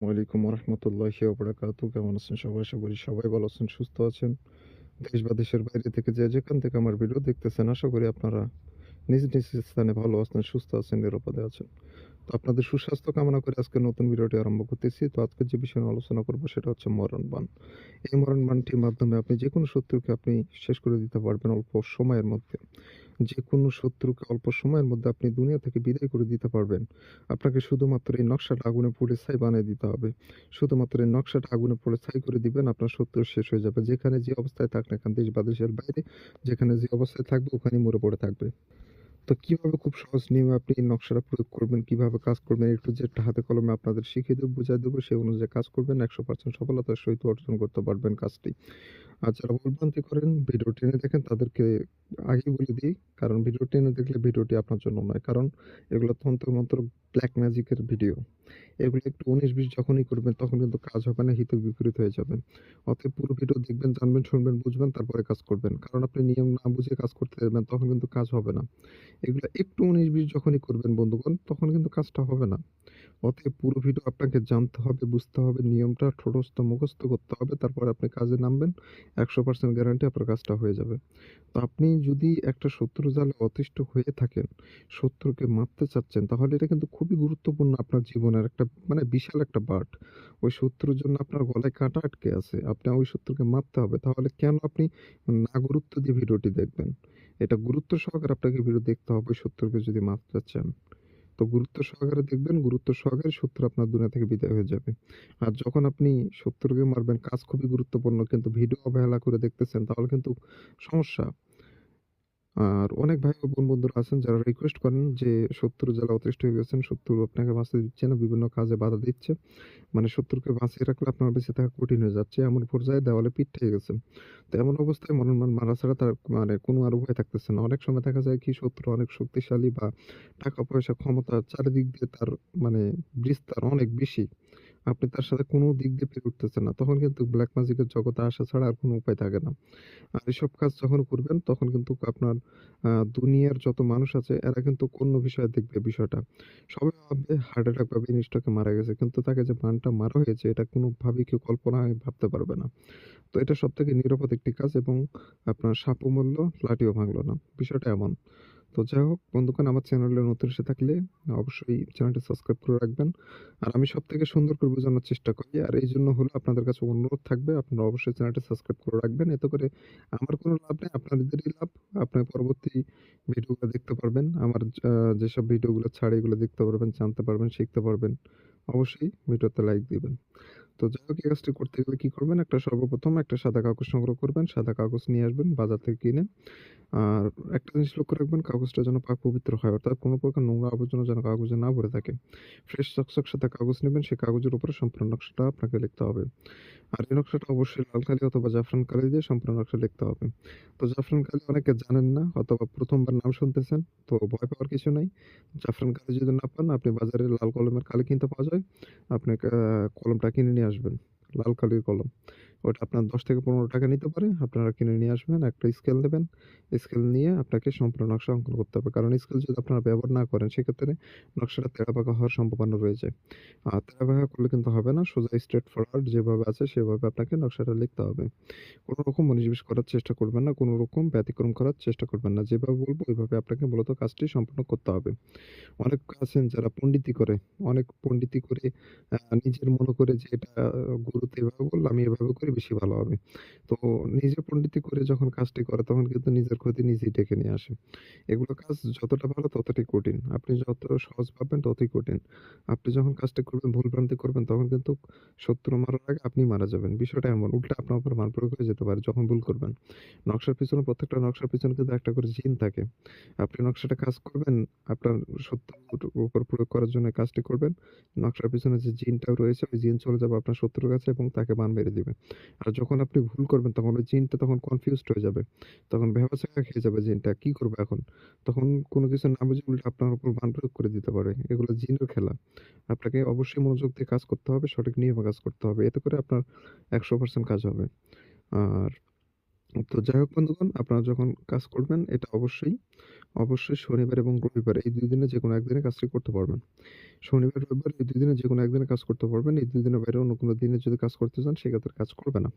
ওয়ালাইকুম রহমতুল্লাহি ওবারাকাতু কেমন আছেন সবাই? করি সবাই ভালো আছেন, সুস্থ আছেন। দেশ বা দেশের বাইরে থেকে যে যেখান থেকে আমার ভিডিও দেখতেছেন, আশা করি আপনারা নিজ নিজ স্থানে ভালো আছেন, সুস্থ আছেন, নিরাপদে আছেন। তো আপনাদের সুস্বাস্থ্য কামনা করে আজকে নতুন ভিডিওটি আরম্ভ করতেছি। তো আজকে যে বিষয়ে আলোচনা করব, সেটা হচ্ছে মরণ বান এই মরণ বানটির মাধ্যমে আপনি যে কোনো শত্রুকে আপনি শেষ করে দিতে পারবেন অল্প সময়ের মধ্যে। যে কোনো শত্রুকে অল্প সময়ের মধ্যে আপনি দুনিয়া থেকে বিদায় করে দিতে পারবেন। আপনাকে শুধুমাত্র এই নকশাটা আগুনে পুড়ে ছাই বানিয়ে দিতে হবে। শুধুমাত্র এই নকশাটা আগুনে পুড়ে ছাই করে দিবেন, আপনার শত্রু শেষ হয়ে যাবে। যেখানে যে অবস্থায় থাক না কেন, দেশ বা দেশের বাইরে যেখানে যে অবস্থায় থাকবে, ওখানেই মরে পড়ে থাকবে। তো কীভাবে খুব সহজ নিয়মে আপনি এই নকশাটা প্রয়োগ করবেন, কীভাবে কাজ করবেন একটু যে হাতে কলমে আপনাদের শিখিয়ে দেবো বুঝায় দেবো সেই অনুযায়ী কাজ করবেন 100% সফলতার সহিত অর্জন করতে পারবেন কাজটি। আর যারা ভুলভ্রান্তি করেন ভিডিও টেনে দেখেন তাদেরকে আগে বলে দিই, কারণ ভিডিও টেনে দেখলে ভিডিওটি আপনার জন্য নয়। কারণ এগুলো তন্ত্র-মন্ত্র ব্ল্যাক ম্যাজিকের ভিডিও। এগুলো একটু ১৯-২০ যখনই করবেন তখন কিন্তু কাজ হবে না, হিতে বিপরীত হয়ে যাবে। অতএব পুরো ভিডিও দেখবেন, জানবেন, শুনবেন, বুঝবেন তারপরে কাজ করবেন। কারণ আপনি নিয়ম না বুঝে কাজ করতে যাবেন তখন কিন্তু কাজ হবে না। এগুলো একটু ১৯-২০ যখনই করবেন বন্ধুগণ তখন কিন্তু কাজটা হবে না। অতএব পুরো ভিডিও আপনাকে জানতে হবে, বুঝতে হবে, নিয়মটা ঠোঁটস্থ মুখস্থ করতে হবে। তারপরে আপনি কাজে নামবেন। ১০০% গ্যারান্টি আপনার কাজটা হয়ে যাবে। তো আপনি যদি একটা শত্রু জালে অতিষ্ঠ হয়ে থাকেন, শত্রুকে মারতে চাচ্ছেন তাহলে এটা কিন্তু খুবই গুরুত্বপূর্ণ আপনার জীবনের একটা মানে বিশাল একটা পার্ট। ওই শত্রুর জন্য আপনার গলায় কাঁটা আটকে আছে। আপনি ওই শত্রুকে মারতে হবে। তাহলে কেন আপনি না গুরুত্ব দিয়ে ভিডিওটি দেখবেন? এটা গুরুত্ব সহকারে আপনাকে ভিডিও দেখতে হবে শত্রুকে যদি মারতে চান। তো গুরুত্ব সহকারে দেখবেন, গুরুত্ব সহকারে শত্রু আপনার দুনিয়া থেকে বিদায় হয়ে যাবে। আর যখন আপনি শত্রুকে মারবেন কাজ খুবই গুরুত্বপূর্ণ কিন্তু ভিডিও অবহেলা করে দেখতেছেন তাহলে কিন্তু সমস্যা। আর অনেক ভাই বোন বন্ধুরা আছেন যারা রিকোয়েস্ট করেন যে শত্রু যারা অতিষ্ঠ হয়ে গেছেন, শত্রু আপনাকে বাঁচতে দিচ্ছে না, বিভিন্ন কাজে বাধা দিচ্ছে। মানে শত্রুকে বাঁচিয়ে রাখলে আপনার বেঁচে থাকা কঠিন হয়ে যাচ্ছে। এমন পর্যায়ে দেওয়ালে পিঠ ঠেকে গেছেন। তো এমন অবস্থায় মরণ মারা ছাড়া তার মানে কোনো আর উপায় থাকতেছে না। অনেক সময় দেখা যায় কি শত্রু অনেক শক্তিশালী বা টাকা-পয়সা, ক্ষমতা চারিদিক দিয়ে তার মানে বিস্তার অনেক বেশি। আপনি তার সাথে কোনো দিক দিয়ে পেরে উঠতেছেন না। তখন কিন্তু ব্লাক ম্যাজিকের জগতে আসা ছাড়া আর কোনো উপায় থাকে না। আর এসব কাজ যখন করবেন তখন কিন্তু আপনার দুনিয়ার যত মানুষ আছে এরা কিন্তু অন্য বিষয়ে দেখবে বিষয়টা। সবাই ভাববে হার্ট অ্যাটাক বা স্ট্রোকে মারা গেছে। কিন্তু তাকে যে বানটা মারা হয়েছে এটা কোনোভাবেই কেউ কল্পনায় ভাবতে পারবে না। তো এটা সব থেকে নিরাপদ একটি কাজ এবং আপনার সাপও মরল, লাঠিও ভাঙল না। বিষয়টা এমন। তো যাই হোক বন্ধুগণ আমার চ্যানেলে নতুন এসে থাকলে অবশ্যই চ্যানেলটি সাবস্ক্রাইব করে রাখবেন। আর আমি সব থেকে সুন্দর করে বোঝানোর চেষ্টা করি। আর এইজন্য হলো আপনাদের কাছে অনুরোধ থাকবে আপনারা অবশ্যই চ্যানেলটি সাবস্ক্রাইব করে রাখবেন। এতে করে আমার কোনো লাভ নেই, আপনাদেরই লাভ। আপনি পরবর্তী ভিডিওগুলো দেখতে পারবেন। আমার যেসব ভিডিওগুলো ছাড়ে এগুলো দেখতে পারবেন, জানতে পারবেন, শিখতে পারবেন। অবশ্যই ভিডিওতে লাইক দিবেন। তো যাই হোক এই কাজটি করতে গেলে কি করবেন? একটা সর্বপ্রথম একটা সাদা কাগজ সংগ্রহ করবেন। সাদা কাগজ নিয়ে আসবেন বাজার থেকে কিনে। আর একটা জিনিস লক্ষ্য রাখবেন কাগজটা যেন পাক পবিত্র হয়। অর্থাৎ কোনো প্রকার নোংরা আবর্জনা যেন কাগজে না ভরে থাকে। ফ্রেশ চকচক সাদা কাগজ নিবেন, সেই কাগজের উপরে সম্পূর্ণ নকশাটা আপনাকে লিখতে হবে। আর এই নকশাটা অবশ্যই লাল কালি অথবা জাফরান কালি দিয়ে সম্পূর্ণ নকশা লিখতে হবে। তো জাফরান কালি অনেকে জানেন না অথবা প্রথমবার নাম শুনতেছেন, তো ভয় পাওয়ার কিছু নাই। জাফরান কালি যদি না পান আপনি বাজারে লাল কলমের কালি কিনতে পাওয়া যায়। আপনি কলমটা কিনে নিয়ে আসবেন। লাল কালির কলম। ওটা আপনার ৳১০-৳১৫ নিতে পারে। আপনারা কিনে নিয়ে আসবেন। একটা স্কেল নেবেন। স্কেল নিয়ে আপনাকে সম্পূর্ণ নকশা অঙ্কন করতে হবে। কারণ স্কেল যদি আপনারা ব্যবহার না করেন সেক্ষেত্রে নকশাটা তেড়াবাঁকা হওয়ার সম্ভাবনা রয়েছে। আর তেড়াবাঁকা করলে কিন্তু হবে না। সোজা স্ট্রেইট ফরওয়ার্ড যেভাবে আছে সেভাবে আপনাকে নকশাটা লিখতে হবে। কোনো রকম মনোনিবেশ করার চেষ্টা করবেন না। কোনো রকম ব্যতিক্রম করার চেষ্টা করবেন না। যেভাবে বলব ওইভাবে আপনাকে মূলত কাজটি সম্পূর্ণ করতে হবে। অনেক আছেন যারা পণ্ডিতি করে, অনেক পণ্ডিতি করে নিজের মনে করে যে এটা গুরুতো এভাবে বলল আমি এভাবে করি বেশি ভালো হবে। তো নিজে পণ্ডিতি করে যখন কাজটি করে তখন কিন্তু নিজের ক্ষতি নিজেই ডেকে নিয়ে আসে। এগুলো কাজ যতটা ভালো ততটাই কঠিন। আপনি যত সহজ ভাববেন ততই কঠিন। আপনি যখন কাজটা করবেন ভুলভ্রান্তি করবেন তখন কিন্তু শত্রু মারার আগে আপনি মারা যাবেন। বিষয়টা এমন উল্টা আপনার উপর মান প্রয়োগ হয়ে যেতে পারে যখন ভুল করবেন। নকশার পিছনে প্রত্যেকটা নকশার পিছনে কিন্তু একটা করে জিন থাকে। আপনি নকশাটা কাজ করবেন, আপনার শত্রুর উপর প্রয়োগ করার জন্য কাজটি করবেন। নকশার পিছনে যে জিনটা রয়েছে ওই জিন চলে যাবে আপনার শত্রুর কাছে এবং তাকে বান মেরে দিবে। আর যখন আপনি ভুল করবেন তখন ওই জিনটা তখন কনফিউজড হয়ে যাবে। তখন ভ্যাবাচ্যাকা খেয়ে যাবে জিনটা। কি করবে এখন? তখন কোনো কিছু না বুঝে উল্টে আপনার উপর বান প্রয়োগ করে দিতে পারে। এগুলো জিনের খেলা। আপনাকে অবশ্যই মনোযোগ দিয়ে কাজ করতে হবে, সঠিক নিয়মে কাজ করতে হবে। এতে করে আপনার ১০০% কাজ হবে। আর তো যাই হোক বন্ধুগণ, আপনারা যখন কাজ করবেন এটা অবশ্যই, অবশ্যই শনিবার এবং রবিবার এই ২ দিনে যেকোনো একদিনে কাজটি করতে পারবেন। শনিবার, রবিবার এই ২ দিনে যেকোনো একদিনে কাজ করতে পারবেন। এই ২ দিনের বাইরে অন্য কোনো দিনে যদি কাজ করতে চান সেক্ষেত্রে কাজ করবে না।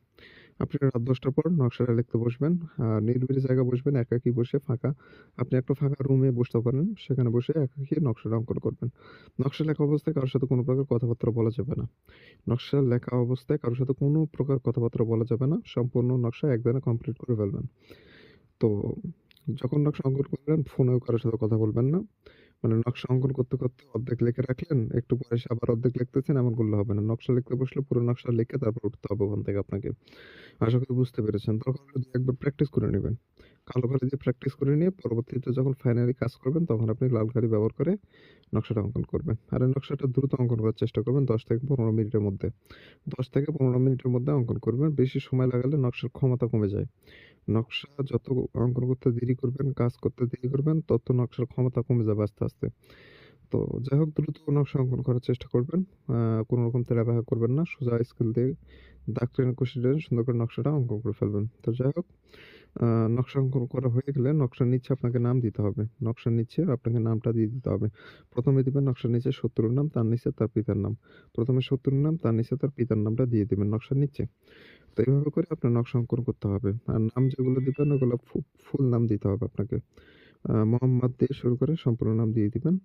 আপনি রাত ১০ টার পর নকশাটা লিখতে বসবেন। আ নিরিবিলি জায়গায় বসবেন, একাকী বসে ফাঁকা আপনি একটা ফাঁকা রুমে বসতে পারেন। সেখানে বসে একাকী নকশাটা অঙ্কন করবেন। নকশা লেখা অবস্থায় কারোর সাথে কোনো প্রকার কথাবার্তা বলা যাবে না। নকশা লেখা অবস্থায় কারোর সাথে কোনো প্রকার কথাবার্তা বলা যাবে না। সম্পূর্ণ নকশা একদিনে কমপ্লিট করে ফেলবেন। তো যখন নকশা অঙ্কন করবেন ফোনেও কারোর সাথে কথা বলবেন না। মানে নকশা অঙ্কন করতে, করতে অর্ধেক লিখে রাখলেন, একটু পরে এসে আবার অর্ধেক লিখতেছেন এমন করলে হবে না। নকশা লিখতে বসলে পুরো নকশা লিখে তারপর উঠতে হবে ওখান থেকে আপনাকে। আশা করি বুঝতে পেরেছেন। তখন ২-১ প্র্যাকটিস করে নিবেন। কালো কালি দিয়ে প্র্যাকটিস করে নিয়ে পরবর্তীতে যখন ফাইনালি কাজ করবেন তখন আপনি লাল কালি ব্যবহার করে নকশাটা অঙ্কন করবেন। আর এই নকশাটা দ্রুত অঙ্কন করার চেষ্টা করবেন ১০ থেকে ১৫ মিনিটের মধ্যে। ১০ থেকে ১৫ মিনিটের মধ্যে অঙ্কন করবেন। বেশি সময় লাগালে নকশার ক্ষমতা কমে যায়। নকশা যত অঙ্কন করতে দেরি করবেন, কাজ করতে দেরি করবেন তত নকশার ক্ষমতা কমে যাবে আস্তে, আস্তে। তো যাই হোক দ্রুত নকশা অঙ্কন করার চেষ্টা করবেন। কোনো রকম তেড়াবাঁকা করবেন না। সোজা স্কেল দিয়ে দাগ টেনে কষে সুন্দর করে নকশাটা অঙ্কন করে ফেলবেন। তো যাই হোক নকশা অঙ্কন করা হয়ে গেলে নকশার নিচে আপনাকে নাম দিতে হবে। নকশার নিচে আপনাকে নামটা দিয়ে দিতে হবে। প্রথমে দিবেন নকশার নিচে শত্রুর নাম, তার নিচে তার পিতার নাম। ১ম এ শত্রুর নাম, তার নিচে তার পিতার নামটা দিয়ে দিবেন নকশার নিচে। তো এইভাবে করে আপনার নকশা অঙ্কন করতে হবে। আর নাম যেগুলো দিবেন ওগুলো ফুল নাম দিতে হবে আপনাকে। মোহাম্মদ দিয়ে শুরু করে সম্পূর্ণ নাম দিয়ে দিবেন।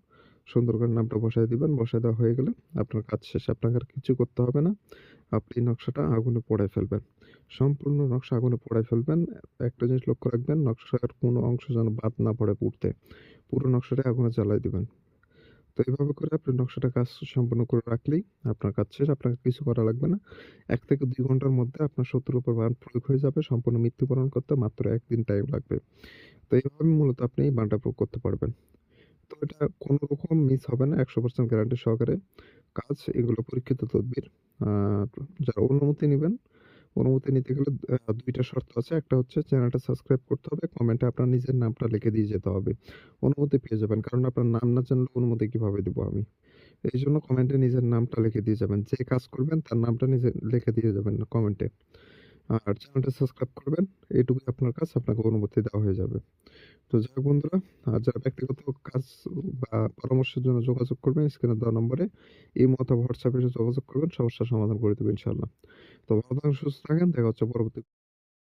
সুন্দর করে নামটা বসায় দিবেন। বসায় দেওয়া হয়ে গেলে আপনার কাজ শেষ। আপনাকে আর কিছু করতে হবে না। আপনি নকশাটা আগুনে পোড়ায় ফেলবেন। সম্পূর্ণ নকশা আগুনে পোড়ায় ফেলবেন। একটা জিনিস লক্ষ্য রাখবেন, নকশার কোনো অংশ যেন বাদ না পড়ে পুড়তে। পুরো নকশাটা আগুনে জ্বালায় দিবেন। তো এভাবে করে আপনি নকশাটা কাজ সম্পূর্ণ করে রাখলেই আপনার কাজ শেষ। আপনাকে কিছু করা লাগবে না। এক থেকে দুই ঘণ্টার মধ্যে আপনার শত্রুর উপর বান প্রয়োগ হয়ে যাবে। সম্পূর্ণ মৃত্যুবরণ করতে মাত্র একদিন টাইম লাগবে। তো এইভাবে মূলত আপনি এই বানটা প্রয়োগ করতে পারবেন। তো এটা কোনো রকম মিস হবে না ১০০% গ্যারান্টি সহকারে কাজ। এগুলো পরীক্ষিত তদবির। যারা অনুমতি নিবেন, অনুমতি নিতে গেলে দুইটা শর্ত আছে। একটা হচ্ছে চ্যানেলটা সাবস্ক্রাইব করতে হবে। কমেন্টে আপনার নিজের নামটা লিখে দিয়ে যেতে হবে। অনুমতি পেয়ে যাবেন। কারণ আপনার নাম না জানলে অনুমতি কীভাবে দিব আমি? এই জন্য কমেন্টে নিজের নামটা লিখে দিয়ে যাবেন। যে কাজ করবেন, তার নামটা নিজে লিখে দিয়ে যাবেন কমেন্টে। আর চ্যানেলটা সাবস্ক্রাইব করবেন। এইটুকু আপনার কাজ। আপনাকে অনুমতি দেওয়া হয়ে যাবে। তো যাই বন্ধুরা, আর যারা ব্যক্তিগত কাজ বা পরামর্শের জন্য যোগাযোগ করবেন স্ক্রিনে দেওয়া নম্বরে এই মতো হোয়াটসঅ্যাপে যোগাযোগ করবেন। সমস্যার সমাধান করে দেবেন ইনশাল্লাহ তো ভালো থাকেন, সুস্থ থাকেন। দেখা হচ্ছে পরবর্তী